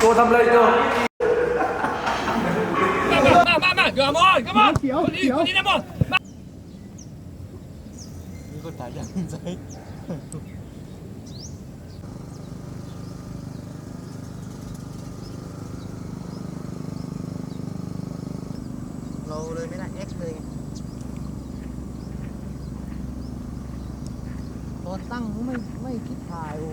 cô thăm lây cơ ba ba ba gỡ mồi các bạn đi đi năm một con tái đằng giấy lâu rồi mới lại ép đây. ตายยังใจเราเลยไม่ได้ X เลยไงตอนตั้งไม่ไม่คิดถ่ายโอ้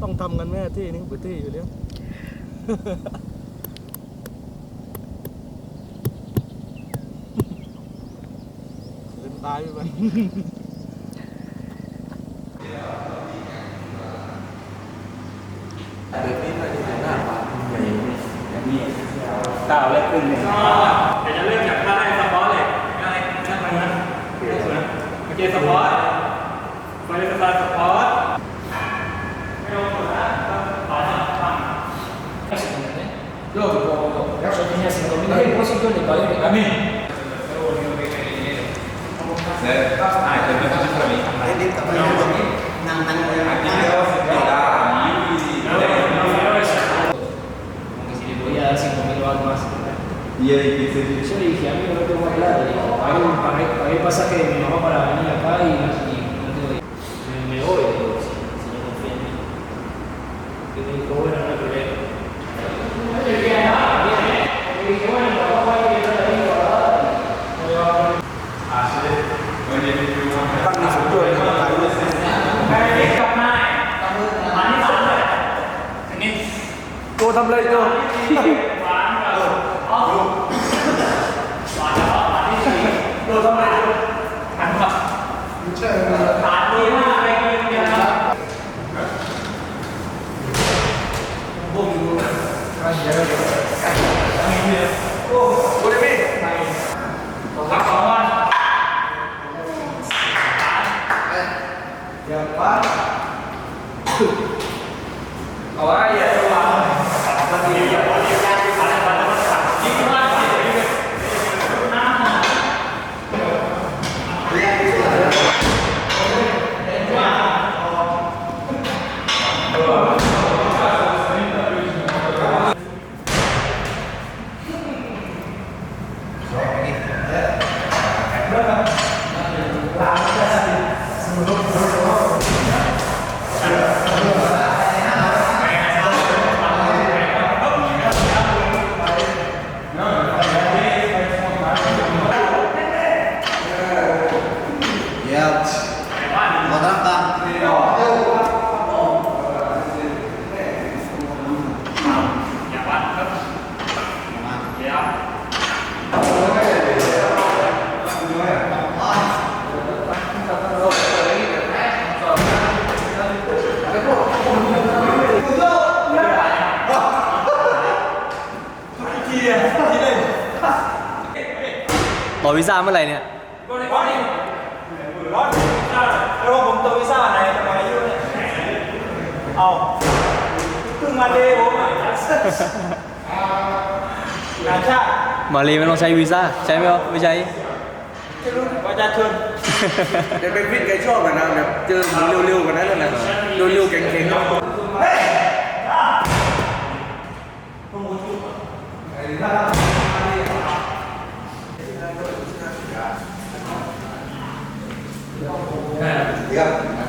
ต้องทำกันแม่ที่นี่ไปที่อยู่แล้วเดินตายไปมันก้าวแล้วขึ้นเลยเดี๋ยวจะเริ่มจาก เคสปอร์ตไปเลยสปอร์ตสปอร์ตไม่ต้องกดนะต่อนะฟัง Loro lascio che mi sia dominare in posizione e poi a me. ไอ้ดิฟกับ ตั้งในสุดด้วยนะตายด้วยเล็กกับง่ายมาที่สามเลยอันนี้ตัวทำอะไรตัวหวานกับอ๋อหวานกัวหวานที่สี่ตัวทำไมตัวหันมาฐานดีมากเลยกินเนี่ยนะ รับสองวันเอาไว้อย่าระวังมันมีอย่าอย่าอย่าอย่าอย่ายิ่งมากกว่านี้เดี๋ยวมาตั้งตั้ง อย่าวัดครับเดี๋ยว ต่อวี ซ่าเมื่อไหร่เนี่ยแล้วว่าผมตัววีซ่าไหนทำไมอายุเนี่ยเอาเพิ่งมาเลยผมอะงาชาติมาเลยไม่ต้องใช้วีซ่าใช้ไหมวะไม่ใช้ไม่รู้ประชาชนเดี๋ยวเป็นฟิตไก่ชอบกันนะแบบเจอหมูเร็วๆกันนั้นน่ะเร็วๆเก่งๆ Yeah.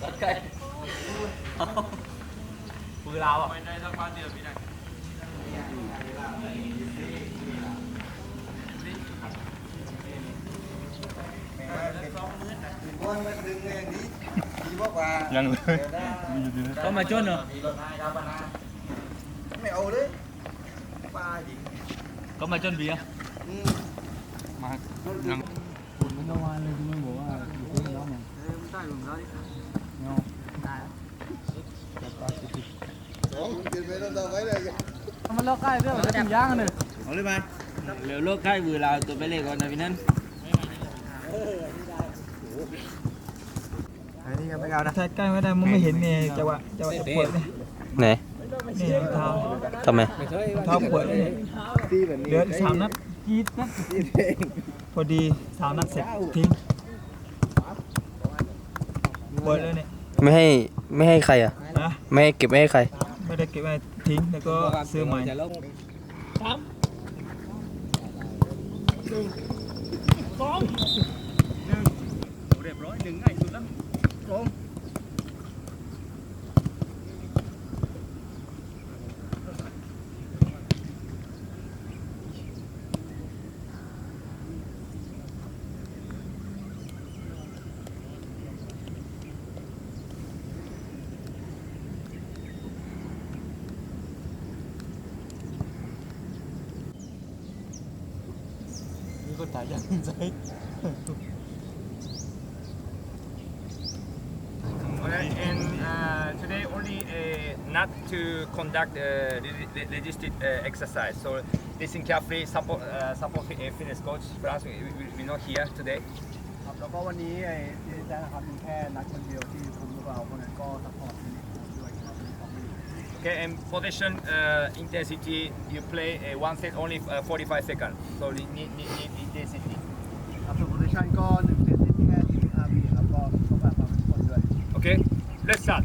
Rất cây Vui lao à Mày đây ra qua tiền vì này Nhân lưới Có mà chốt nữa. Mèo đấy Có mà chôn bia, à? Mà Nhân มันเลิกใกล้เรื่องจะย่างกันเลยเอาเลยไหมเร็วโลกใกล้มือเราตัวไปเล่ก่อนนะพี่นั่นอันนี้ยังไม่เอานะใช่ใกล้ไม่ได้มึงไม่เห็นไงจังหวะจังหวะจะปวดเนี่ยไหนนี่เท้าทำไมเท้าปวดเลยตีแบบนี้เดือนสามนัดกีดนัดพอดีสามนัดเสร็จทิ้ง ปวดเลยเนี่ยไม่ให้ไม่ให้ใครอะ นะไม่ให้เก็บไม่ให้ใคร ไม่ได้เก็บไว้ทิ้งแล้วก็ซื้อใหม่เรียบร้อยหนึ่งง่ายสุดแล้วมีคน ตายยังใจ and uh, today only uh, not to conduct uh, re- re- logistic uh, exercise. So listen carefully. Support uh, support uh, fitness coach France we, we, we not here today. ครับแล้วก็วันนี้ไอ้ที่แจ้งนะครับมีแค่นักคนเดียวที่คุมพวกเราเพราะฉะนั้นก็ซัพพอร์ตด้วยครับ Okay, and position uh, intensity, you play uh, one set only uh, 45 seconds. So need, need, intensity. Intensity? Okay, let's start.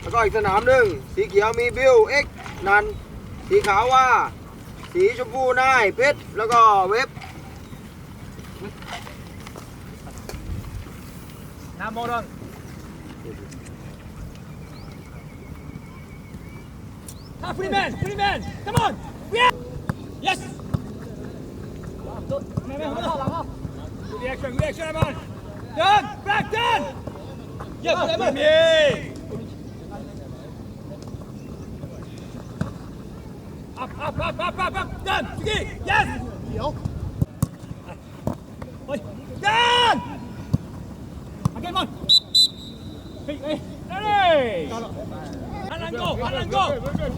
แล้วก็อีกสนามหนึ่งสีเขียวมีบิลเอ็กนัน สีขาวว่า สีชมพูนายเพชรแล้วก็เว็บ น้ำโมดอน Ah, free man, free man, come on, yeah, yes. Reaction, reaction, come on. Done, back, done. Yes, come on. Up, up, up, up, up, up, done. Sige, yes. Oi, done. Again, one. Hey, hey, ready. Alan go, Alan go.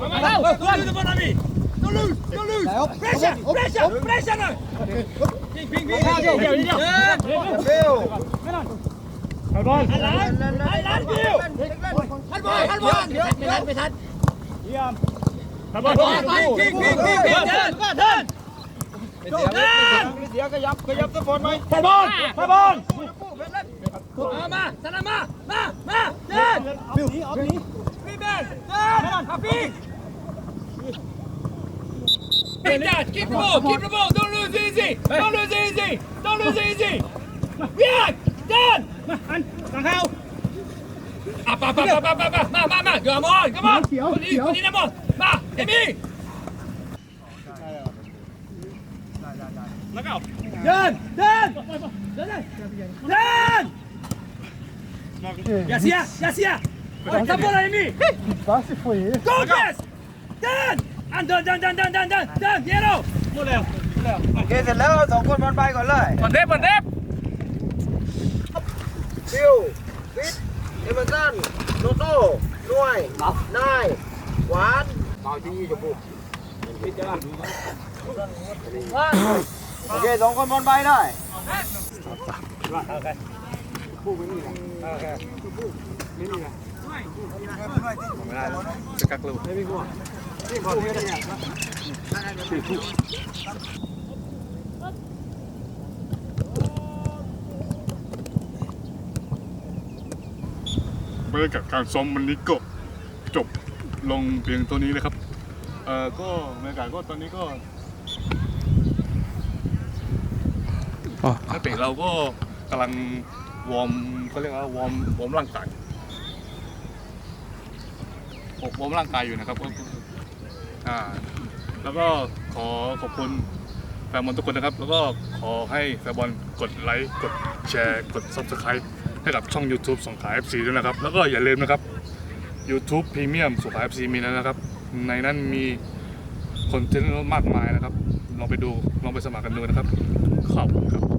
Alan, don't lose the ball on me. Don't lose, don't lose. Pressure, pressure, pressure now. Ping, ping, ping. Yeah. บิล Alan, Alan, Bill. Hand ball, hand ball. เดี๋ยวไม่ทันไม่ทันเยี่ยม เสียขยับขยับตะบอลไหม Hand ball, hand ball. มามาสนามมา มามาเดินบิวเอานี้พี่เบนเดินเอาพี่ Keep that, keep the ball, keep the ball, don't lose easy, don't lose easy, don't lose easy. Yeah, done. อันสังเขาอะปะปะปะปะปะปะมามามา come on come on Ba, Emi. Nó cao. Lên, lên. Lên đây. Lên. Yacia, Yacia. Volta bola Emi. Que passe foi esse? Go, Jess. Dan. Andan, dan, dan, dan, dan, dan. Dan, Diego. Mua Leo. Ok, dần leo, dòng quân bắn bay còn lại. Còn đếp, còn đếp. Tiêu, Vít, Emerson, Lô Tô, Nuôi, Nai, Quán, รมี่ Quase foi ele. go press เดินอันเดินเดินเดินเดินเดินเดินเดินเยโร่หมดแล้วโอเคเสร็จแล้วสองคนบอลไปก่อนเลยเปิดเทปเปิดเทปบิลฟิตเอเวอร์ตันโนโต้หน่วยนายหวานเมาที่ชมพูโอเคสองคนบอลไปได้บรรยากาศการซ้อมวันนี้ก็จบ ลงเพียงเท่านี้เลยครับเอ่อก็บรรยากาศก็ตอนนี้ก็นักเตะเราก็กำลังวอร์มเขาเรียกว่าวอร์มวอร์มร่างกายวอร์มร่างกายอยู่นะครับก็ก็อ่าแล้วก็ขอขอบคุณแฟนบอลทุกคนนะครับ แล้วก็ขอให้แฟนบอลกดไลค์ กดแชร์ กด subscribe ให้กับช่อง YouTube สงขลา FC ด้วยนะครับ แล้วก็อย่าลืมนะครับ YouTube Premium สุขลา FC มีแล้วนะครับ ในนั้นมีคอนเทนต์มากมายนะครับ ลองไปดู ลองไปสมัครกันดูนะครับ ขอบคุณครับ